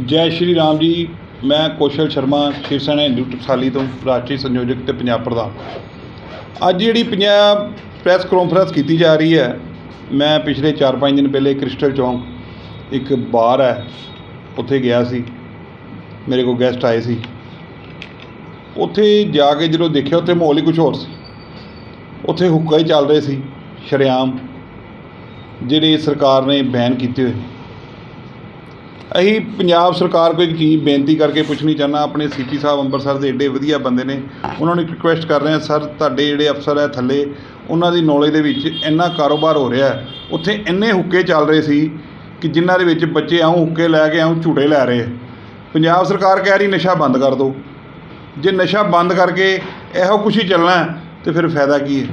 ਜੈ ਸ਼੍ਰੀ ਰਾਮ ਜੀ, ਮੈਂ ਕੌਸ਼ਲ ਸ਼ਰਮਾ ਸ਼ਿਵ ਸੈਨਾ ਹਿੰਦੂ ਟਕਸਾਲੀ ਤੋਂ ਰਾਸ਼ਟਰੀ ਸੰਯੋਜਕ ਤੇ ਪੰਜਾਬ ਪ੍ਰਧਾਨ। ਅੱਜ ਜਿਹੜੀ ਪੰਜਾਬ ਪ੍ਰੈਸ ਕਾਨਫਰੰਸ ਕੀਤੀ ਜਾ ਰਹੀ ਹੈ, ਮੈਂ ਪਿਛਲੇ 4-5 ਦਿਨ ਪਹਿਲੇ ਕ੍ਰਿਸਟਲ ਚੌਂਕ ਇੱਕ ਬਾਰ ਹੈ, ਉੱਥੇ ਗਿਆ ਸੀ। ਮੇਰੇ ਕੋਲ ਗੈਸਟ ਆਏ ਸੀ। ਉੱਥੇ ਜਾ ਕੇ ਜਦੋਂ ਦੇਖਿਆ, ਉੱਥੇ ਮਾਹੌਲ ਹੀ ਕੁਝ ਹੋਰ ਸੀ। ਉੱਥੇ ਹੁੱਕਾ ਹੀ ਚੱਲ ਰਹੇ ਸੀ, ਸ਼ਰੇਆਮ, ਜਿਹੜੇ ਸਰਕਾਰ ਨੇ ਬੈਨ ਕੀਤੇ ਹੋਏ। ਅਸੀਂ ਪੰਜਾਬ ਸਰਕਾਰ ਕੋਲ ਇੱਕ ਚੀਜ਼ ਬੇਨਤੀ ਕਰਕੇ ਪੁੱਛਣੀ ਚਾਹੁੰਦਾ ਆਪਣੇ ਸੀਪੀ ਸਾਹਿਬ ਅੰਮ੍ਰਿਤਸਰ ਦੇ ਏਡੇ ਵਧੀਆ ਬੰਦੇ ਨੇ ਉਹਨਾਂ ਨੂੰ ਇੱਕ ਰਿਕੁਐਸਟ ਕਰ ਰਹੇ ਹਾਂ ਸਰ ਤੁਹਾਡੇ ਜਿਹੜੇ ਅਫਸਰ ਹੈ ਥੱਲੇ ਉਹਨਾਂ ਦੀ ਨੌਲੇਜ ਦੇ ਵਿੱਚ ਇੰਨਾ ਕਾਰੋਬਾਰ ਹੋ ਰਿਹਾ ਉੱਥੇ ਇੰਨੇ ਹੁੱਕੇ ਚੱਲ ਰਹੇ ਸੀ ਕਿ ਜਿਨ੍ਹਾਂ ਦੇ ਵਿੱਚ ਬੱਚੇ ਆਉਂ ਹੁੱਕੇ ਲੈ ਕੇ ਆਉਂ ਝੂਟੇ ਲੈ ਰਹੇ ਆ ਪੰਜਾਬ ਸਰਕਾਰ ਕਹਿ ਰਹੀ ਨਸ਼ਾ ਬੰਦ ਕਰ ਦਿਓ। ਜੇ ਨਸ਼ਾ ਬੰਦ ਕਰਕੇ ਇਹੋ ਕੁਛ ਹੀ ਚੱਲਣਾ ਹੈ, ਤੇ ਫਿਰ ਫਾਇਦਾ ਕੀ ਹੈ?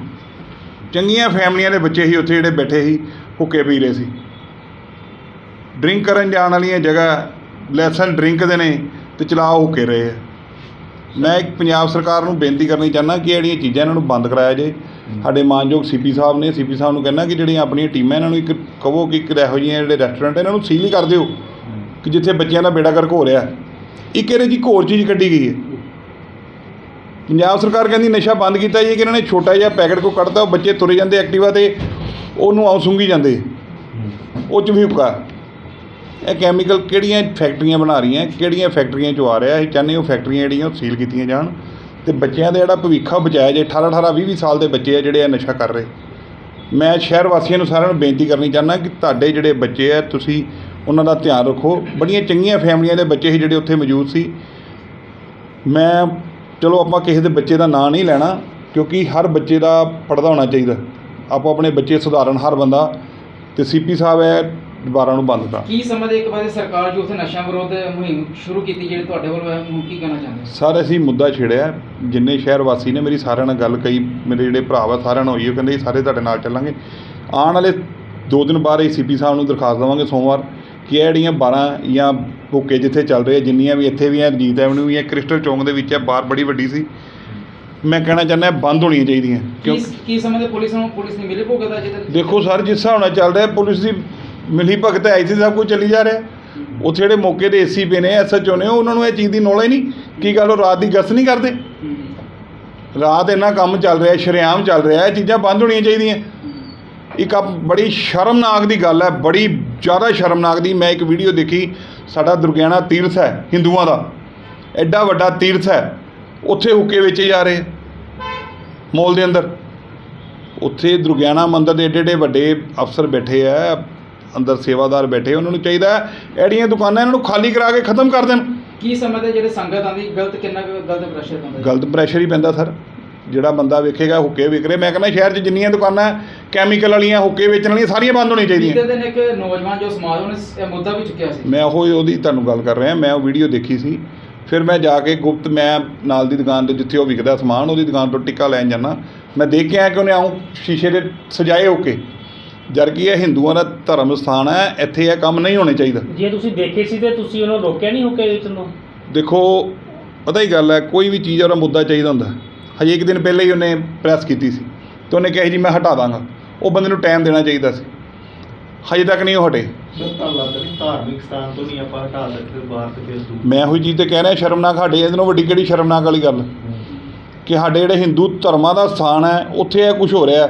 ਚੰਗੀਆਂ ਫੈਮਲੀਆਂ ਦੇ ਬੱਚੇ ਹੀ ਉੱਥੇ ਜਿਹੜੇ ਬੈਠੇ ਸੀ ਹੁੱਕੇ ਪੀ ਰਹੇ ਸੀ। ਡਰਿੰਕ ਕਰਨ ਜਾਣ ਵਾਲੀਆਂ ਜਗ੍ਹਾ ਲੈਸਨ ਡਰਿੰਕ ਦੇ ਨੇ ਤੇ ਚਲਾਓ ਹੁੱਕੇ ਰਹੇ ਆ। ਮੈਂ ਇੱਕ ਪੰਜਾਬ ਸਰਕਾਰ ਨੂੰ ਬੇਨਤੀ ਕਰਨੀ ਚਾਹੁੰਦਾ ਕਿ ਜਿਹੜੀਆਂ ਚੀਜ਼ਾਂ ਇਹਨਾਂ ਨੂੰ ਬੰਦ ਕਰਾਇਆ ਜੇ ਸਾਡੇ ਮਾਨਯੋਗ ਸੀਪੀ ਸਾਹਿਬ ਨੇ ਸੀਪੀ ਸਾਹਿਬ ਨੂੰ ਕਹਿੰਦਾ ਕਿ ਜਿਹੜੀਆਂ ਆਪਣੀਆਂ ਟੀਮਾਂ ਇਹਨਾਂ ਨੂੰ ਇੱਕ ਕਹੋ ਕਿ ਇੱਕ ਇਹੋ ਜਿਹੀਆਂ ਜਿਹੜੇ ਰੈਸਟੋਰੈਂਟ ਇਹਨਾਂ ਨੂੰ ਸੀਲ ਹੀ ਕਰ ਦਿਓ ਕਿ ਜਿੱਥੇ ਬੱਚਿਆਂ ਦਾ ਬੇੜਾ ਗਰਕ ਹੋ ਰਿਹਾ। ਇੱਕ ਇਹਦੇ ਜੀ ਹੋਰ ਚੀਜ਼ ਕੱਢੀ ਗਈ ਹੈ। ਪੰਜਾਬ ਸਰਕਾਰ ਕਹਿੰਦੀ ਨਸ਼ਾ ਬੰਦ ਕੀਤਾ ਜੀ ਕਿ ਇਹਨਾਂ ਨੇ ਛੋਟਾ ਜਿਹਾ ਪੈਕਟ ਕੋ ਕੱਢਤਾ ਉਹ ਬੱਚੇ ਤੁਰੇ ਜਾਂਦੇ ਐਕਟਿਵਾ ਤੇ ਉਹਨੂੰ ਆਉਂ ਸੁੰਘੀ ਜਾਂਦੇ। ਉਹ ਚ ਵੀ ਹੁੱਕਾ। ਇਹ ਕੈਮੀਕਲ ਕਿਹੜੀਆਂ ਫੈਕਟਰੀਆਂ ਬਣਾ ਰਹੀਆਂ, ਕਿਹੜੀਆਂ ਫੈਕਟਰੀਆਂ ਚੋਂ ਆ ਰਿਹਾ, ਅਸੀਂ ਚਾਹੁੰਦੇ ਉਹ ਫੈਕਟਰੀਆਂ ਜਿਹੜੀਆਂ ਉਹ ਸੀਲ ਕੀਤੀਆਂ ਜਾਣ ਅਤੇ ਬੱਚਿਆਂ ਦਾ ਜਿਹੜਾ ਭਵਿੱਖ ਆ ਬਚਾਇਆ ਜੇ 18 18 20 20 ਸਾਲ ਦੇ ਬੱਚੇ ਆ ਜਿਹੜੇ ਆ ਨਸ਼ਾ ਕਰ ਰਹੇ। ਮੈਂ ਸ਼ਹਿਰ ਵਾਸੀਆਂ ਨੂੰ ਸਾਰਿਆਂ ਨੂੰ ਬੇਨਤੀ ਕਰਨੀ ਚਾਹੁੰਦਾ ਕਿ ਤੁਹਾਡੇ ਜਿਹੜੇ ਬੱਚੇ ਆ, ਤੁਸੀਂ ਉਹਨਾਂ ਦਾ ਧਿਆਨ ਰੱਖੋ। ਬੜੀਆਂ ਚੰਗੀਆਂ ਫੈਮਲੀਆਂ ਦੇ ਬੱਚੇ ਸੀ ਜਿਹੜੇ ਉੱਥੇ ਮੌਜੂਦ ਸੀ। ਮੈਂ, ਚਲੋ ਆਪਾਂ ਕਿਸੇ ਦੇ ਬੱਚੇ ਦਾ ਨਾਂ ਨਹੀਂ ਲੈਣਾ, ਕਿਉਂਕਿ ਹਰ ਬੱਚੇ ਦਾ ਪੜਦਾ ਹੋਣਾ ਚਾਹੀਦਾ। ਆਪੋ ਆਪਣੇ ਬੱਚੇ ਸੁਧਾਰਨ ਹਰ ਬੰਦਾ। ਤੇ ਸੀਪੀ ਸਾਹਿਬ ਹੈ ਦੁਬਾਰਾ ਨੂੰ ਬੰਦ ਕਰ। ਕੀ ਸਮਝਦੇ ਇੱਕ ਵਾਰੀ ਸਰਕਾਰ ਜੋ ਉੱਥੇ ਨਸ਼ਾ ਵਿਰੋਧ ਮੁਹਿੰਮ ਸ਼ੁਰੂ ਕੀਤੀ ਜਿਹੜੀ ਤੁਹਾਡੇ ਵੱਲੋਂ ਹੈ ਹੁਣ ਕੀ ਕਹਿਣਾ ਚਾਹੁੰਦੇ ਹੋ? ਸਰ ਅਸੀਂ ਮੁੱਦਾ ਛੇੜਿਆ। ਜਿੰਨੇ ਸ਼ਹਿਰ ਵਾਸੀ ਨੇ ਮੇਰੀ ਸਾਰਿਆਂ ਨਾਲ ਗੱਲ ਕਈ ਮੇਰੇ ਜਿਹੜੇ ਭਰਾ ਵਾ ਸਾਰਿਆਂ ਨਾਲ ਹੋਈ ਉਹ ਕਹਿੰਦੇ ਜੀ ਸਾਰੇ ਤੁਹਾਡੇ ਨਾਲ ਚੱਲਾਂਗੇ। ਆਉਣ ਵਾਲੇ ਦੋ ਦਿਨ ਬਾਅਦ ਸੀਪੀ ਸਾਹਿਬ ਨੂੰ ਦਰਖਾਸਤ ਦੇਵਾਂਗੇ ਸੋਮਵਾਰ ਕਿ ਇਹ ਜਿਹੜੀਆਂ 12 ਜਾਂ ਭੁੱਕੇ ਜਿੱਥੇ ਚੱਲ ਰਹੇ ਆ, ਜਿੰਨੀਆਂ ਵੀ ਇੱਥੇ ਵੀ ਹੈ ਰਣਜੀਤ ਐਵਨਿਊ ਵੀ ਹੈ ਕ੍ਰਿਸਟਲ ਚੌਂਕ ਦੇ ਵਿੱਚ ਹੈ ਬਾਰ ਬੜੀ ਵੱਡੀ ਸੀ। ਮੈਂ ਕਹਿਣਾ ਚਾਹੁੰਦਾ ਬੰਦ ਹੋਣੀਆਂ ਚਾਹੀਦੀਆਂ। ਕਿਉਂਕਿ ਕੀ ਸਮਝਦੇ ਪੁਲਿਸ ਨੂੰ? ਪੁਲਿਸ ਨੇ ਮਿਲੇ ਭੁਗਤ ਜਿਹਦੇ ਦੇਖੋ ਸਰ ਜਿਸ ਹਿਸਾਬ ਨਾਲ ਚੱਲ ਰਿਹਾ ਪੁਲਿਸ ਦੀ ਮਿਲੀ ਭਗਤ ਹੈ, ਇੱਥੇ ਸਭ ਕੁਝ ਚੱਲੀ ਜਾ ਰਿਹਾ ਉੱਥੇ ਜਿਹੜੇ ਮੌਕੇ ਦੇ ਏਸੀ ਪਏ ਨੇ ਐਸਐਚਓ ਨੇ, ਉਹਨਾਂ ਨੂੰ ਇਹ ਚੀਜ਼ ਦੀ ਨੌਲੇਜ ਨਹੀਂ ਕੀ ਗੱਲ ਉਹ ਰਾਤ ਦੀ ਗਸ਼ਤ ਨਹੀਂ ਕਰਦੇ। ਰਾਤ ਇੰਨਾ ਕੰਮ ਚੱਲ ਰਿਹਾ ਸ਼ਰੇਆਮ ਚੱਲ ਰਿਹਾ ਇਹ ਚੀਜ਼ਾਂ ਬੰਦ ਹੋਣੀਆਂ ਚਾਹੀਦੀਆਂ। ਇੱਕ ਆ ਬੜੀ ਸ਼ਰਮਨਾਕ ਦੀ ਗੱਲ ਹੈ, ਬੜੀ ਜ਼ਿਆਦਾ ਸ਼ਰਮਨਾਕ ਦੀ ਮੈਂ ਇੱਕ ਵੀਡੀਓ ਦੇਖੀ, ਸਾਡਾ ਦੁਰਗਿਆਣਾ ਤੀਰਥ ਹੈ, ਹਿੰਦੂਆਂ ਦਾ। ਐਡਾ ਵੱਡਾ ਤੀਰਥ ਹੈ, ਉੱਥੇ ਹੁੱਕੇ ਵੇਚੇ ਜਾ ਰਹੇ ਮੋਲ ਦੇ ਅੰਦਰ। ਉੱਥੇ ਦੁਰਗਿਆਣਾ ਮੰਦਰ ਦੇ ਏਡੇ ਏਡੇ ਵੱਡੇ ਅਫਸਰ ਬੈਠੇ ਆ ਅੰਦਰ ਸੇਵਾਦਾਰ ਬੈਠੇ ਉਹਨਾਂ ਨੂੰ ਚਾਹੀਦਾ ਹੈ, ਇਹੜੀਆਂ ਦੁਕਾਨਾਂ ਇਹਨਾਂ ਨੂੰ ਖਾਲੀ ਕਰਾ ਕੇ ਖਤਮ ਕਰ ਦੇਣ। ਕੀ ਸਮਝਦੇ ਜਿਹੜੇ ਸੰਗਤ ਆਂਦੀ ਗਲਤ ਕਿੰਨਾ ਕੁ ਗਲਤ ਪ੍ਰੈਸ਼ਰ ਪੈਂਦਾ ਗਲਤ ਪ੍ਰੈਸ਼ਰ ਹੀ ਪੈਂਦਾ ਸਰ। ਜਿਹੜਾ ਬੰਦਾ ਵੇਖੇਗਾ ਹੁੱਕੇ ਵਿਕ ਰਹੇ। ਮੈਂ ਕਹਿੰਦਾ ਸ਼ਹਿਰ 'ਚ ਜਿੰਨੀਆਂ ਦੁਕਾਨਾਂ ਕੈਮੀਕਲ ਵਾਲੀਆਂ ਹੁੱਕੇ ਵੇਚਣ ਵਾਲੀਆਂ ਸਾਰੀਆਂ ਬੰਦ ਹੋਣੀਆਂ ਚਾਹੀਦੀਆਂ। ਬੀਤੇ ਦਿਨ ਇੱਕ ਨੌਜਵਾਨ ਜੋ ਸਮਾਜ ਉਹਨੇ ਇਹ ਮੁੱਦਾ ਵੀ ਚੁੱਕਿਆ ਸੀ। ਮੈਂ ਉਹ ਉਹਦੀ ਤੁਹਾਨੂੰ ਗੱਲ ਕਰ ਰਿਹਾ। ਮੈਂ ਉਹ ਵੀਡੀਓ ਦੇਖੀ ਸੀ। ਫਿਰ ਮੈਂ ਜਾ ਕੇ ਗੁਪਤ ਮੈਂ ਨਾਲ ਦੀ ਦੁਕਾਨ ਤੇ ਜਿੱਥੇ ਉਹ ਵਿਕਦਾ ਸਮਾਨ ਉਹਦੀ ਦੁਕਾਨ ਤੋਂ ਟਿੱਕਾ ਲੈਣ ਜਾਣਾ ਮੈਂ ਦੇਖ ਕੇ ਆਇਆ ਕਿ ਉਹਨੇ ਆਉਂ ਸ਼ੀਸ਼ੇ ਦੇ ਸਜਾਏ ਹੋ ਕੇ ਜਦ ਕਿ ਇਹ ਹਿੰਦੂਆਂ ਦਾ ਧਰਮ ਸਥਾਨ ਹੈ ਇੱਥੇ ਇਹ ਕੰਮ ਨਹੀਂ ਹੋਣੇ ਚਾਹੀਦਾ। ਜੇ ਤੁਸੀਂ ਦੇਖੇ ਸੀ ਤੇ ਤੁਸੀਂ ਉਹਨੂੰ ਰੋਕਿਆ ਨਹੀਂ ਹੁੱਕੇ ਵੇਚਣ ਤੋਂ ਦੇਖੋ ਪਤਾ ਹੀ ਗੱਲ ਹੈ ਕੋਈ ਵੀ ਚੀਜ਼ ਉਹਦਾ ਮੁੱਦਾ ਚਾਹੀਦਾ ਹੁੰਦਾ। ਹਜੇ ਇੱਕ ਦਿਨ ਪਹਿਲਾਂ ਹੀ ਉਹਨੇ ਪ੍ਰੈਸ ਕੀਤੀ ਸੀ ਤੇ ਉਹਨੇ ਕਿਹਾ ਜੀ ਮੈਂ ਹਟਾ ਦਾਂਗਾ। ਉਹ ਬੰਦੇ ਨੂੰ ਟਾਈਮ ਦੇਣਾ ਚਾਹੀਦਾ ਸੀ। ਹਜੇ ਤੱਕ ਨਹੀਂ ਉਹ ਹਟੇ। ਧਾਰਮਿਕ ਸਥਾਨ ਤੋਂ ਨਹੀਂ ਆਪਾਂ ਹਟਾ ਸਕਦੇ ਬਾਹਰ ਤੇ ਫਿਰ ਦੂਰ। ਮੈਂ ਉਹੀ ਚੀਜ਼ ਤੇ ਕਹਿ ਰਿਹਾ ਸ਼ਰਮਨਾਕ ਸਾਡੇ ਇਹਦੇ ਨਾਲੋਂ ਵੱਡੀ ਕਿਹੜੀ ਸ਼ਰਮਨਾਕ ਵਾਲੀ ਗੱਲ ਕਿ ਸਾਡੇ ਜਿਹੜੇ ਹਿੰਦੂ ਧਰਮਾਂ ਦਾ ਸਥਾਨ ਹੈ ਉੱਥੇ ਇਹ ਕੁਝ ਹੋ ਰਿਹਾ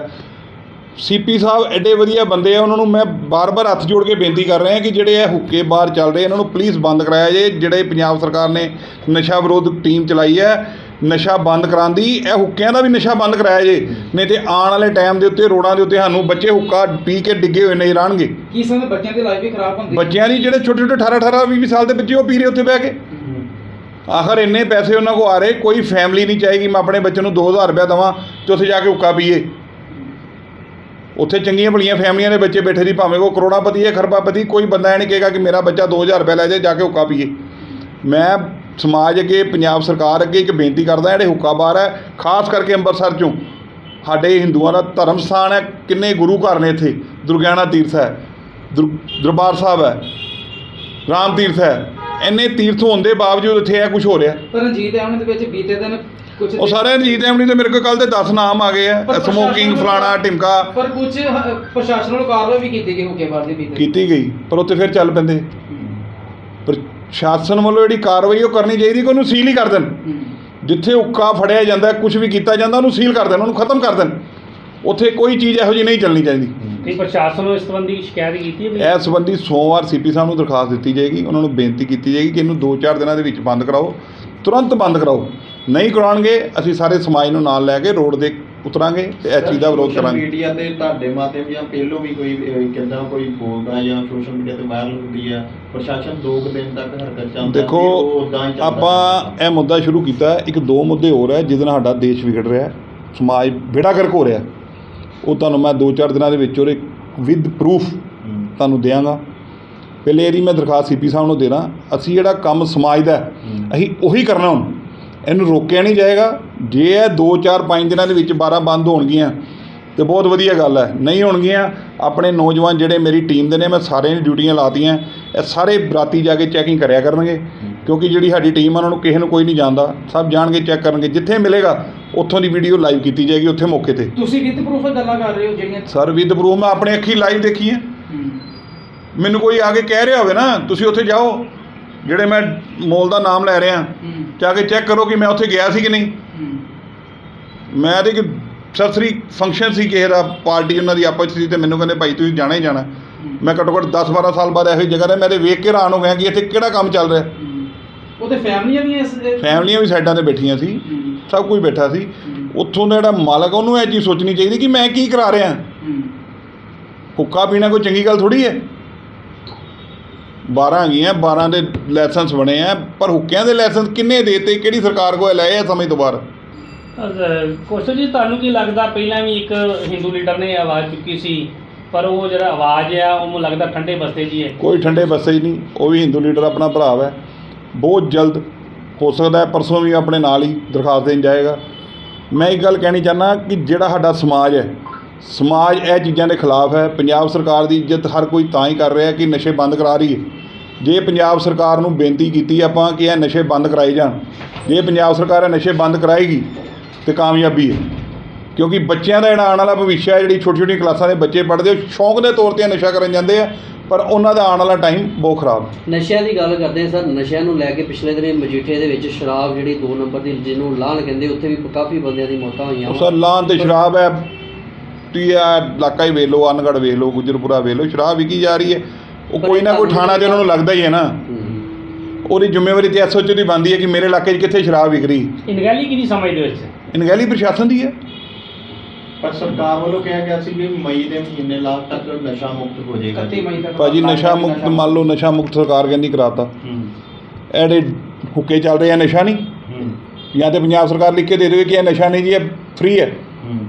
ਸੀਪੀ ਸਾਹਿਬ ਐਡੇ ਵਧੀਆ ਬੰਦੇ ਆ ਉਹਨਾਂ ਨੂੰ ਮੈਂ ਬਾਰ-ਬਾਰ ਹੱਥ ਜੋੜ ਕੇ ਬੇਨਤੀ ਕਰ ਰਿਹਾ ਕਿ ਜਿਹੜੇ ਇਹ ਹੁੱਕੇ ਬਾਹਰ ਚੱਲ ਰਹੇ ਇਹਨਾਂ ਨੂੰ ਪਲੀਜ਼ ਬੰਦ ਕਰਾਇਆ ਜੇ ਜਿਹੜੇ ਪੰਜਾਬ ਸਰਕਾਰ ਨੇ ਨਸ਼ਾ ਵਿਰੋਧ ਟੀਮ ਚਲਾਈ ਹੈ ਨਸ਼ਾ ਬੰਦ ਕਰਾਉਣ ਦੀ ਇਹ ਹੁੱਕਿਆਂ ਦਾ ਵੀ ਨਸ਼ਾ ਬੰਦ ਕਰਾਇਆ ਜੇ ਨਹੀਂ ਤੇ ਆਉਣ ਵਾਲੇ ਟਾਈਮ ਦੇ ਉੱਤੇ ਰੋਡਾਂ ਦੇ ਉੱਤੇ ਸਾਨੂੰ ਬੱਚੇ ਹੁੱਕਾ ਪੀ ਕੇ ਡਿੱਗੇ ਹੋਏ ਨਜ਼ਰ ਆਉਣਗੇ। ਕੀ ਸਮਝਦੇ ਬੱਚਿਆਂ ਦੀ ਲਾਈਫ ਵੀ ਖਰਾਬ ਹੁੰਦੀ? ਬੱਚਿਆਂ ਦੀ ਜਿਹੜੇ ਛੋਟੇ ਛੋਟੇ 18 18 20 ਸਾਲ ਦੇ ਬੱਚੇ ਉਹ ਪੀ ਰਹੇ ਉੱਥੇ ਬਹਿ ਕੇ। ਆਖਰ ਇੰਨੇ ਪੈਸੇ ਉਹਨਾਂ ਕੋ ਆ ਰਹੇ ਕੋਈ ਫੈਮਿਲੀ ਨਹੀਂ ਚਾਹੀਗੀ ਮੈਂ ਆਪਣੇ ਬੱਚੇ ਨੂੰ 2000 ਰੁਪਇਆ ਦੇਵਾਂ ਤੇ ਉੱਥੇ ਜਾ ਕੇ ਹੁੱਕਾ ਪੀਏ। ਉੱਥੇ ਚੰਗੀਆਂ ਭਲੀਆਂ ਫੈਮਲੀਆਂ ਦੇ ਬੱਚੇ ਬੈਠੇ ਸੀ, ਭਾਵੇਂ ਉਹ ਕਰੋੜਾਪਤੀ ਹੈ, ਖਰਬਾਪਤੀ, ਕੋਈ ਬੰਦਾ ਇਹ ਨਹੀਂ ਕਹੇਗਾ ਕਿ ਮੇਰਾ ਬੱਚਾ 2000 ਰੁਪਇਆ ਲੈ ਜਾਏ, ਜਾ ਕੇ ਹੁੱਕਾ ਪੀਏ। ਮੈਂ ਸਮਾਜ ਅੱਗੇ, ਪੰਜਾਬ ਸਰਕਾਰ ਅੱਗੇ ਇੱਕ ਬੇਨਤੀ ਕਰਦਾ, ਜਿਹੜੇ ਹੁੱਕਾ ਬਾਰ ਹੈ, ਖਾਸ ਕਰਕੇ ਅੰਮ੍ਰਿਤਸਰ ਚੋਂ, ਸਾਡੇ ਹਿੰਦੂਆਂ ਦਾ ਧਰਮ ਸਥਾਨ ਹੈ, ਕਿੰਨੇ ਗੁਰੂ ਘਰ ਨੇ ਇੱਥੇ, ਦੁਰਗਿਆਣਾ ਤੀਰਥ ਹੈ, ਦਰ- ਦਰਬਾਰ ਸਾਹਿਬ ਹੈ, ਰਾਮ ਤੀਰਥ ਹੈ, ਇੰਨੇ ਤੀਰਥ ਹੋਣ ਦੇ ਬਾਵਜੂਦ ਇੱਥੇ ਇਹ ਕੁਝ ਹੋ ਰਿਹਾ। ਪਰ ਰਣਜੀਤ ਐਵਨ ਵਿੱਚ ਬੀਤੇ ਦਿਨ ਕੁਝ ਉਹ ਸਾਰੇ ਰਣਜੀਤ ਐਮਨੀ ਦੇ ਮੇਰੇ ਕੋਲ ਕੱਲ ਦੇ 10 ਨਾਮ ਆ ਗਏ ਆ ਸਮੋਕਿੰਗ ਫਲਾਣਾ ਟਿਮਕਾ ਪਰ ਕੁਝ ਪ੍ਰਸ਼ਾਸਨ ਵੱਲੋਂ ਕਾਰਵਾਈ ਵੀ ਕੀਤੀ ਗਈ ਹੁੱਕੇ ਬਾਰ ਦੇ ਬੀਤੇ ਕੀਤੀ ਗਈ ਪਰ ਉੱਥੇ ਫਿਰ ਚੱਲ ਪੈਂਦੇ। ਪਰ ਸ਼ਾਸਨ ਵੱਲੋਂ ਜਿਹੜੀ ਕਾਰਵਾਈ ਉਹ ਕਰਨੀ ਚਾਹੀਦੀ ਕਿ ਉਹਨੂੰ ਸੀਲ ਹੀ ਕਰ ਦੇਣ। ਜਿੱਥੇ ਉੱਕਾ ਫੜਿਆ ਜਾਂਦਾ ਕੁਝ ਵੀ ਕੀਤਾ ਜਾਂਦਾ ਉਹਨੂੰ ਸੀਲ ਕਰ ਦੇਣ ਉਹਨੂੰ ਖਤਮ ਕਰ ਦੇਣ। ਉੱਥੇ ਕੋਈ ਚੀਜ਼ ਇਹੋ ਜਿਹੀ ਨਹੀਂ ਚੱਲਣੀ ਚਾਹੀਦੀ। ਕੀ ਪ੍ਰਸ਼ਾਸਨ ਨੂੰ ਇਸ ਸੰਬੰਧੀ ਸ਼ਿਕਾਇਤ ਕੀਤੀ ਹੈ ਇਸ ਸੰਬੰਧੀ ਸੋਮਵਾਰ ਸੀਪੀ ਸਾਹਿਬ ਨੂੰ ਦਰਖਾਸਤ ਦਿੱਤੀ ਜਾਏਗੀ। ਉਹਨਾਂ ਨੂੰ ਬੇਨਤੀ ਕੀਤੀ ਜਾਏਗੀ ਕਿ ਇਹਨੂੰ 2-4 ਦਿਨਾਂ ਦੇ ਵਿੱਚ ਬੰਦ ਕਰਾਓ। ਤੁਰੰਤ ਬੰਦ ਕਰਾਓ। ਨਹੀਂ ਕਰਾਉਣਗੇ ਅਸੀਂ ਸਾਰੇ ਸਮਾਜ ਨੂੰ ਨਾਲ ਲੈ ਕੇ ਰੋਡ ਦੇ ਉਤਰਾਂਗੇ ਤੇ ਇਸ ਚੀਜ਼ ਦਾ ਵਿਰੋਧ ਕਰਾਂਗੇ ਮੀਡੀਆ ਤੇ ਤੁਹਾਡੇ ਮਾਧਿਅਮ ਜਾਂ ਪਹਿਲੋਂ ਵੀ ਕੋਈ ਕਿਦਾਂ ਕੋਈ ਬੋਲਦਾ ਜਾਂ ਸੋਸ਼ਲ ਮੀਡੀਆ ਤੇ ਵਾਇਰਲ ਹੁੰਦੀ ਆ ਪ੍ਰਸ਼ਾਸਨ ਦੋ ਕੁ ਦਿਨ ਤੱਕ ਹਰਕਤ ਚਾਹੁੰਦਾ ਦੇਖੋ ਉਹ ਆਪਾਂ ਇਹ ਮੁੱਦਾ ਸ਼ੁਰੂ ਕੀਤਾ। ਇੱਕ ਦੋ ਮੁੱਦੇ ਹੋਰ ਹੈ ਜਿਹਦੇ ਨਾਲ ਸਾਡਾ ਦੇਸ਼ ਵਿਗੜ ਰਿਹਾ ਸਮਾਜ ਬੇੜਾ ਗਰਕ ਹੋ ਰਿਹਾ। ਉਹ ਤੁਹਾਨੂੰ ਮੈਂ 2-4 ਦਿਨਾਂ ਦੇ ਵਿੱਚ ਉਹਦੇ ਵਿਦ ਪ੍ਰੂਫ। ਤੁਹਾਨੂੰ ਦਿਆਂਗਾ ਪਹਿਲੇ ਇਹਦੀ ਮੈਂ ਦਰਖਾਸਤ ਸੀਪੀ ਸਾਹਿਬ ਨੂੰ ਦੇਣਾ ਅਸੀਂ ਜਿਹੜਾ ਕੰਮ ਸਮਾਜ ਦਾ। ਅਸੀਂ ਉਹੀ ਕਰਨਾ ਹੁਣ ਇਹਨੂੰ ਰੋਕਿਆ ਨਹੀਂ ਜਾਏਗਾ। ਜੇ ਇਹ 2-4 5 ਦਿਨਾਂ ਦੇ ਵਿੱਚ 12 ਬੰਦ ਹੋਣਗੀਆਂ ਤੇ ਬਹੁਤ ਵਧੀਆ ਗੱਲ ਹੈ। ਨਹੀਂ ਹੋਣਗੀਆਂ ਆਪਣੇ ਨੌਜਵਾਨ ਜਿਹੜੇ ਮੇਰੀ ਟੀਮ ਦੇ ਨੇ ਮੈਂ ਸਾਰਿਆਂ ਦੀ ਡਿਊਟੀਆਂ ਲਾਤੀਆਂ। ਇਹ ਸਾਰੇ ਬਰਾਤੀ ਜਾ ਕੇ ਚੈਕਿੰਗ ਕਰਿਆ ਕਰਨਗੇ ਕਿਉਂਕਿ ਜਿਹੜੀ ਸਾਡੀ ਟੀਮ ਆ ਉਹਨਾਂ ਨੂੰ ਕਿਸੇ ਨੂੰ ਕੋਈ ਨਹੀਂ ਜਾਣਦਾ। ਸਭ ਜਾਣਗੇ ਚੈੱਕ ਕਰਨਗੇ। ਜਿੱਥੇ ਮਿਲੇਗਾ ਉੱਥੋਂ ਦੀ ਵੀਡੀਓ ਲਾਈਵ ਕੀਤੀ ਜਾਏਗੀ ਉੱਥੇ ਮੌਕੇ ਤੇ। ਤੁਸੀਂ ਵਿਦ ਪ੍ਰੂਫ ਗੱਲਾਂ ਕਰ ਰਹੇ ਹੋ ਜਿਹੜੀਆਂ ਸਰ ਵਿਦ ਪ੍ਰੂਫ ਮੈਂ ਆਪਣੇ ਅੱਖੀ ਲਾਈਵ ਦੇਖੀ ਹੂੰ। ਮੈਨੂੰ ਕੋਈ ਆ ਕੇ ਕਹਿ ਰਿਹਾ ਹੋਵੇ ਨਾ ਤੁਸੀਂ ਉੱਥੇ ਜਾਓ। ਜਿਹੜੇ ਮੈਂ ਮੋਲ ਦਾ ਨਾਮ ਲੈ ਰਿਹਾ ਜਾ ਕੇ ਚੈੱਕ ਕਰੋ ਕਿ ਮੈਂ ਉੱਥੇ ਗਿਆ ਸੀ ਕਿ ਨਹੀਂ। ਮੈਂ ਤੇ ਕਿ ਸਰਸਰੀ ਫੰਕਸ਼ਨ ਸੀ ਕਿਸੇ ਦਾ ਪਾਰਟੀ ਉਹਨਾਂ ਦੀ ਆਪਸ ਸੀ ਤੇ ਮੈਨੂੰ ਕਹਿੰਦੇ ਭਾਈ ਤੁਸੀਂ ਜਾਣਾ ਹੀ ਜਾਣਾ। ਮੈਂ ਘੱਟੋ ਘੱਟ 10 12 ਸਾਲ ਬਾਅਦ ਇਹੋ ਜਿਹੀ ਜਗ੍ਹਾ ਤੇ ਮੈਂ ਤੇ ਵੇਖ ਕੇ ਹੈਰਾਨ ਹੋ ਗਿਆ ਕਿ ਇੱਥੇ ਕਿਹੜਾ ਕੰਮ ਚੱਲ ਰਿਹਾ। ਉਹਦੇ ਫੈਮਲੀਆਂ ਵੀ ਇਸ ਦੇ- ਫੈਮਲੀਆਂ ਵੀ ਸਾਈਡਾਂ ਤੇ ਬੈਠੀਆਂ ਸੀ ਸਭ ਕੁਝ ਬੈਠਾ ਸੀ। ਉੱਥੋਂ ਦਾ ਜਿਹੜਾ ਮਾਲਕ ਉਹਨੂੰ ਇਹ ਚੀਜ਼ ਸੋਚਣੀ ਚਾਹੀਦੀ ਕਿ ਮੈਂ ਕੀ ਕਰਾ ਰਿਹਾ। ਹੂੰ। ਹੁੱਕਾ ਪੀਣਾ ਕੋਈ ਚੰਗੀ ਗੱਲ ਥੋੜੀ ਹੈ? 12 ਹੈਗੀਆਂ 12 ਦੇ ਲਾਇਸੈਂਸ ਬਣੇ ਆ ਪਰ ਹੁੱਕਿਆਂ ਦੇ ਲਾਇਸੈਂਸ ਕਿੰਨੇ ਦੇਤੇ ਕਿਹੜੀ ਸਰਕਾਰ ਕੋਲ ਲਏ ਆ ਸਮੇਂ ਤੋਂ ਬਾਅਦ? ਕੋਸ਼ਲ ਜੀ ਤੁਹਾਨੂੰ ਕੀ ਲੱਗਦਾ ਪਹਿਲਾਂ ਵੀ ਇੱਕ ਹਿੰਦੂ ਲੀਡਰ ਨੇ ਆਵਾਜ਼ ਚੁੱਕੀ ਸੀ ਪਰ ਉਹ ਜਿਹੜਾ ਆਵਾਜ਼ ਆ ਉਹ ਲੱਗਦਾ ਠੰਡੇ ਬਸਤੇ ਜੀ ਹੈ। ਕੋਈ ਠੰਡੇ ਬੱਸੇ ਹੀ ਨਹੀਂ ਉਹ ਵੀ ਹਿੰਦੂ ਲੀਡਰ ਆਪਣਾ ਭਰਾ ਹੈ ਬਹੁਤ ਜਲਦ ਹੋ ਸਕਦਾ ਹੈ ਪਰਸੋਂ ਵੀ ਆਪਣੇ ਨਾਲ ਹੀ ਦਰਖਾਸਤ ਦੇਣ ਜਾਏਗਾ। ਮੈਂ ਇੱਕ ਗੱਲ ਕਹਿਣੀ ਚਾਹੁੰਦਾ ਕਿ ਜਿਹੜਾ ਸਾਡਾ ਸਮਾਜ ਹੈ ਸਮਾਜ ਇਹ ਚੀਜ਼ਾਂ ਦੇ ਖਿਲਾਫ ਹੈ। ਪੰਜਾਬ ਸਰਕਾਰ ਦੀ ਇੱਜ਼ਤ ਹਰ ਕੋਈ ਤਾਂ ਹੀ ਕਰ ਰਿਹਾ ਕਿ ਨਸ਼ੇ ਬੰਦ ਕਰਾ ਰਹੀ ਹੈ। ਜੇ ਪੰਜਾਬ ਸਰਕਾਰ ਨੂੰ ਬੇਨਤੀ ਕੀਤੀ ਆਪਾਂ ਕਿ ਇਹ ਨਸ਼ੇ ਬੰਦ ਕਰਾਏ ਜਾਣ ਜੇ ਪੰਜਾਬ ਸਰਕਾਰ ਇਹ ਨਸ਼ੇ ਬੰਦ ਕਰਾਏਗੀ ਤੇ ਕਾਮਯਾਬੀ ਹੈ। ਕਿਉਂਕਿ ਬੱਚਿਆਂ ਦਾ ਜਿਹੜਾ ਆਉਣ ਵਾਲਾ ਭਵਿੱਖ ਹੈ ਜਿਹੜੀ ਛੋਟੀ ਛੋਟੀ ਕਲਾਸਾਂ ਦੇ ਬੱਚੇ ਪੜ੍ਹਦੇ ਸ਼ੌਂਕ ਦੇ ਤੌਰ ਤੇ ਨਸ਼ਾ ਕਰਨ ਜਾਂਦੇ ਆ ਪਰ ਉਹਨਾਂ ਦਾ ਆਉਣ ਵਾਲਾ ਟਾਈਮ ਬਹੁਤ ਖਰਾਬ ਨਸ਼ਿਆਂ ਦੀ ਗੱਲ ਕਰਦੇ ਸਰ ਨਸ਼ਿਆਂ ਨੂੰ ਲੈ ਕੇ ਪਿਛਲੇ ਦਿਨੀ ਮਜੀਠੇ ਦੇ ਵਿੱਚ ਸ਼ਰਾਬ ਜਿਹੜੀ 2 ਨੰਬਰ ਦੀ ਜਿਹਨੂੰ ਲਾਹਣ ਕਹਿੰਦੇ ਉੱਥੇ ਵੀ ਕਾਫੀ ਬੰਦਿਆਂ ਦੀ ਮੌਤਾਂ ਹੋਈਆਂ। ਸਰ ਲਾਂ ਤੇ ਸ਼ਰਾਬ ਹੈ ਤੁਸੀਂ ਆ ਇਲਾਕਾ ਹੀ ਵੇਖ ਲਓ ਅਨਗੜ ਵੇਖ ਲਓ ਗੁਜਰਪੁਰਾ ਵੇਖ ਲਓ ਸ਼ਰਾਬ ਵਿਕੀ ਜਾ ਰਹੀ ਹੈ। ਉਹ ਕੋਈ ਨਾ ਕੋਈ ਥਾਣਾ ਤੇ ਉਹਨਾਂ ਨੂੰ ਲੱਗਦਾ ਹੀ ਹੈ ਨਾ। ਹੂੰ। ਉਹਦੀ ਜ਼ਿੰਮੇਵਾਰੀ ਤੇ ਐਸਓਚ ਦੀ ਬਣਦੀ ਹੈ ਕਿ ਮੇਰੇ ਇਲਾਕੇ 'ਚ ਕਿੱਥੇ ਸ਼ਰਾਬ ਵਿਕ ਰਹੀ। ਇਨਗੈਲੀ ਕਿਹਦੀ ਸਮਝਦੇ ਹੋ ਇਸ 'ਚ? ਅਣਗਹਿਲੀ ਪ੍ਰਸ਼ਾਸਨ ਦੀ ਹੈ। ਪਰ ਸਰਕਾਰ ਵੱਲੋਂ ਕਿਹਾ ਗਿਆ ਸੀ ਕਿ ਮਈ ਦੇ ਮਹੀਨੇ ਲਾਸਟ ਤੱਕ ਨਸ਼ਾ ਮੁਕਤ ਹੋ ਜਾਏਗਾ 31 ਮਈ ਤੱਕ ਭਾਜੀ ਨਸ਼ਾ ਮੁਕਤ ਮੰਨ ਲਓ ਨਸ਼ਾ ਮੁਕਤ ਸਰਕਾਰ ਕਹਿੰਦੀ ਕਰਾਤਾ। ਹੂੰ। ਐਡੇ ਹੁੱਕੇ ਚੱਲ ਰਹੇ ਆ ਨਸ਼ਾ ਨਹੀਂ। ਹੂੰ। ਜਾਂ ਤੇ ਪੰਜਾਬ ਸਰਕਾਰ ਲਿਖ ਕੇ ਦੇ ਦੇਵੇ ਕਿ ਇਹ ਨਸ਼ਾ ਨਹੀਂ ਜੀ ਇਹ ਫ੍ਰੀ ਹੈ। ਹੂੰ।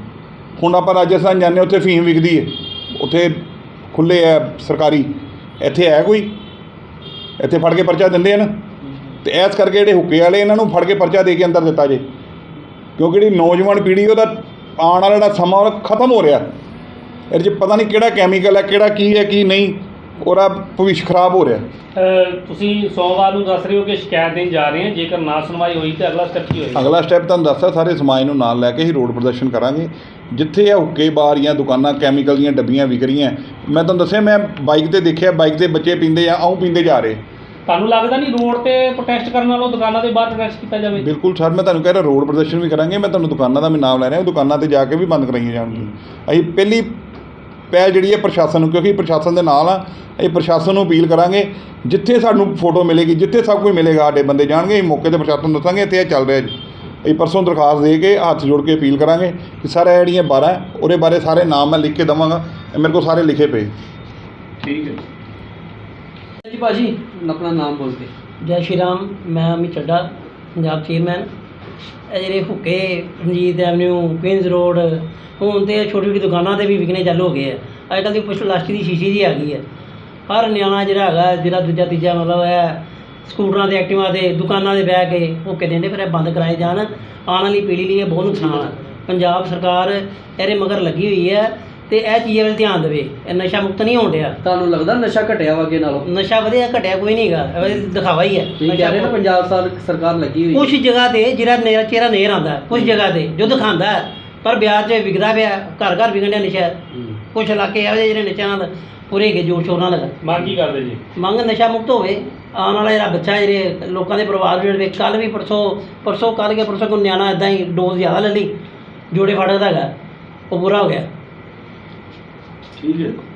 ਹੁਣ ਆਪਾਂ ਰਾਜਸਥਾਨ ਜਾਂਦੇ ਉੱਥੇ ਫੀਮ ਵਿਕਦੀ ਹੈ। ਉੱਥੇ ਖੁੱਲੇ ਹੈ ਸਰਕਾਰੀ। ਇੱਥੇ ਹੈ ਕੋਈ? ਇੱਥੇ ਫੜ ਕੇ ਪਰਚਾ ਦਿੰਦੇ ਹਨ ਨਾ? ਤੇ ਐਸ ਕਰਕੇ ਜਿਹੜੇ ਹੁੱਕੇ ਵਾਲੇ ਇਹਨਾਂ ਨੂੰ ਫੜ ਕੇ ਪਰਚਾ ਦੇ ਕੇ ਅੰਦਰ ਦਿੱਤਾ ਜੇ। ਕਿਉਂਕਿ ਜਿਹੜੀ ਨੌਜਵਾਨ ਪੀੜ੍ਹੀ, ਉਹਦਾ ਆਉਣ ਵਾਲਾ ਜਿਹੜਾ ਸਮਾਂ, ਉਹ ਖਤਮ ਹੋ ਰਿਹਾ। ਇਹਦੇ 'ਚ ਪਤਾ ਨਹੀਂ ਕਿਹੜਾ ਕੈਮੀਕਲ ਹੈ, ਕਿਹੜਾ ਕੀ ਹੈ, ਕੀ ਨਹੀਂ। ਉਹਦਾ ਭਵਿੱਖ ਖਰਾਬ ਹੋ ਰਿਹਾ। ਅਹ ਤੁਸੀਂ ਸੋਮਵਾਰ ਨੂੰ ਦੱਸ ਰਹੇ ਹੋ ਕਿ ਸ਼ਿਕਾਇਤ ਦੇਣ ਜਾ ਰਹੇ ਹਾਂ ਜੇਕਰ ਨਾ ਸੁਣਵਾਈ ਹੋਈ ਤਾਂ ਅਗਲਾ ਸਟੈਪ ਕੀ ਹੋਏਗਾ? ਅਗਲਾ ਸਟੈਪ ਤੁਹਾਨੂੰ ਦੱਸਦਾ ਸਾਰੇ ਸਮਾਜ ਨੂੰ ਨਾਲ ਲੈ ਕੇ ਹੀ ਰੋਡ ਪ੍ਰਦਰਸ਼ਨ ਕਰਾਂਗੇ। ਜਿੱਥੇ ਇਹ ਹੁੱਕੇ ਬਾਰ ਜਾਂ ਦੁਕਾਨਾਂ ਕੈਮੀਕਲ ਦੀਆਂ ਡੱਬੀਆਂ ਵਿਕ ਰਹੀਆਂ। ਮੈਂ ਤੁਹਾਨੂੰ ਦੱਸਿਆ ਮੈਂ ਬਾਈਕ ਤੇ ਦੇਖਿਆ ਬਾਈਕ ਤੇ ਬੱਚੇ ਪੀਂਦੇ ਆ ਆਉਂ ਪੀਂਦੇ ਜਾ ਰਹੇ। ਤੁਹਾਨੂੰ ਲੱਗਦਾ ਨਹੀਂ ਰੋਡ ਤੇ ਪ੍ਰੋਟੈਸਟ ਕਰਨ ਨਾਲੋਂ ਦੁਕਾਨਾਂ ਦੇ ਬਾਹਰ ਪ੍ਰੋਟੈਸਟ ਕੀਤਾ ਜਾਵੇ? ਬਿਲਕੁਲ ਸਰ ਮੈਂ ਤੁਹਾਨੂੰ ਕਹਿ ਰਿਹਾ ਰੋਡ ਪ੍ਰਦਰਸ਼ਨ ਵੀ ਕਰਾਂਗੇ। ਮੈਂ ਤੁਹਾਨੂੰ ਦੁਕਾਨਾਂ ਦਾ ਵੀ ਨਾਮ ਲੈ ਰਿਹਾ। ਉਹ ਦੁਕਾਨਾਂ ਤੇ ਜਾ ਕੇ ਵੀ ਬੰਦ ਕਰਾਈਆਂ ਜਾਣਗੀਆਂ। ਅਸੀਂ ਪਹਿਲੀ ਪਹਿਲ ਜਿਹੜੀ ਹੈ ਪ੍ਰਸ਼ਾਸਨ ਨੂੰ ਕਿਉਂਕਿ ਪ੍ਰਸ਼ਾਸਨ ਦੇ ਨਾਲ ਆ ਅਸੀਂ ਪ੍ਰਸ਼ਾਸਨ ਨੂੰ ਅਪੀਲ ਕਰਾਂਗੇ ਜਿੱਥੇ ਸਾਨੂੰ ਫੋਟੋ ਮਿਲੇਗੀ ਜਿੱਥੇ ਸਭ ਕੁਝ ਮਿਲੇਗਾ ਸਾਡੇ ਬੰਦੇ ਜਾਣਗੇ ਅਸੀਂ ਮੌਕੇ ਤੇ ਪ੍ਰਸ਼ਾਸਨ ਨੂੰ ਦੱਸਾਂਗੇ ਇੱਥੇ ਇਹ ਚੱਲ ਰਿਹਾ ਜੀ। ਅਸੀਂ ਪਰਸੋਂ ਦਰਖਾਸਤ ਦੇ ਕੇ ਹੱਥ ਜੋੜ ਕੇ ਅਪੀਲ ਕਰਾਂਗੇ ਕਿ ਸਰ ਇਹ ਜਿਹੜੀਆਂ 12 ਹੈ, ਉਹਦੇ ਬਾਰੇ ਸਾਰੇ ਨਾਮ ਮੈਂ ਲਿਖ ਕੇ ਦੇਵਾਂਗਾ ਇਹ ਮੇਰੇ ਕੋਲ ਸਾਰੇ ਲਿਖੇ ਪਏ। ਠੀਕ ਹੈ ਜੀ ਭਾਜੀ ਆਪਣਾ ਨਾਮ ਬੋਲ ਕੇ। ਜੈ ਸ਼੍ਰੀ ਰਾਮ ਮੈਂ ਅਮਿਤ ਚੱਡਾ ਪੰਜਾਬ ਚੇਅਰਮੈਨ। ਇਹ ਜਿਹੜੇ ਹੁੱਕੇ, ਰਣਜੀਤ ਐਵਨਿਊ ਕੁਇਨਸ ਰੋਡ ਹੁਣ ਤੇ ਛੋਟੀ ਛੋਟੀ ਦੁਕਾਨਾਂ ਤੇ ਵੀ ਵਿਕਣੇ ਚਾਲੂ ਹੋ ਗਏ ਆ। ਅੱਜ ਕੱਲ੍ਹ ਦੀ ਪੁਸ਼ ਪਲਾਸਟਿਕ ਦੀ ਸ਼ੀਸ਼ੀ ਦੀ ਆ ਗਈ ਹੈ ਹਰ ਨਿਆਣਾ ਜਿਹੜਾ ਹੈਗਾ, ਜਿਹੜਾ ਦੂਜਾ ਤੀਜਾ ਮਤਲਬ ਹੈ, ਸਕੂਟਰਾਂ ਤੇ ਐਕਟਿਵਾ ਤੇ ਦੁਕਾਨਾਂ ਤੇ ਬਹਿ ਕੇ ਹੁੱਕੇ ਦਿੰਦੇ ਪਰ ਇਹ ਬੰਦ ਕਰਾਏ ਜਾਣ। ਆਉਣ ਵਾਲੀ ਪੀੜ੍ਹੀ ਲਈ ਇਹ ਬਹੁਤ ਨੁਕਸਾਨ ਆ। ਪੰਜਾਬ ਸਰਕਾਰ ਇਹਦੇ ਮਗਰ ਲੱਗੀ ਹੋਈ ਹੈ। ਤੇ ਇਹ ਚੀਜ਼ਾਂ ਵੱਲ ਧਿਆਨ ਦੇਵੇ ਇਹ ਨਸ਼ਾ ਮੁਕਤ ਨਹੀਂ ਹੋਣ ਡਿਆ। ਤੁਹਾਨੂੰ ਲੱਗਦਾ ਨਸ਼ਾ ਘਟਿਆ ਵਾ ਅੱਗੇ ਨਾਲੋਂ? ਨਸ਼ਾ ਵਧਿਆ ਘਟਿਆ ਕੋਈ ਨਹੀਂ ਹੈਗਾ ਇਹ ਦਿਖਾਵਾ ਹੀ ਹੈ। ਤੁਸੀਂ ਕਹਿ ਰਹੇ ਨਾ ਪੰਜਾਬ ਸਰ- ਸਰਕਾਰ ਲੱਗੀ ਹੋਈ ਕੁਝ ਜਗ੍ਹਾ ਤੇ ਜਿਹੜਾ ਨੇਰਾ ਚਿਹਰਾ ਨੇਰ ਆਉਂਦਾ ਕੁਝ ਜਗ੍ਹਾ ਤੇ ਜੋ ਦਿਖਾਉਂਦਾ ਪਰ ਬਿਆਰ 'ਚ ਵਿਕਦਾ ਪਿਆ ਘਰ ਘਰ ਵਿਕਣ ਡਿਆ ਨਸ਼ਾ। ਕੁਝ ਇਲਾਕੇ ਇਹੋ ਜਿਹੇ ਜਿਹੜੇ ਨਸ਼ਿਆਂ ਨਾਲ ਪੂਰੇ ਹੈਗੇ ਜੋਰ ਸ਼ੋਰ ਨਾਲ। ਲਗਾ ਮੰਗ ਕੀ ਕਰਦੇ ਜੀ? ਮੰਗ ਨਸ਼ਾ ਮੁਕਤ ਹੋਵੇ ਆਉਣ ਵਾਲਾ ਜਿਹੜਾ ਬੱਚਾ ਜਿਹੜੇ ਲੋਕਾਂ ਦੇ ਪਰਿਵਾਰ ਜਿਹੜੇ ਕੱਲ ਵੀ ਪਰਸੋਂ ਪਰਸੋਂ ਕੱਲ ਕੇ ਪਰਸੋਂ ਕੋਈ ਨਿਆਣਾ ਇਦਾਂ ਹੀ ਡੋਜ਼ ਜ਼ਿਆਦਾ ਲੈ ਲਈ ਜੋੜੇ ਫਾੜਕ ਦਾ ਹੈਗਾ ਉਹ ਬੁਰਾ ਹੋ ਗਿਆ। ਠੀਕ ਹੈ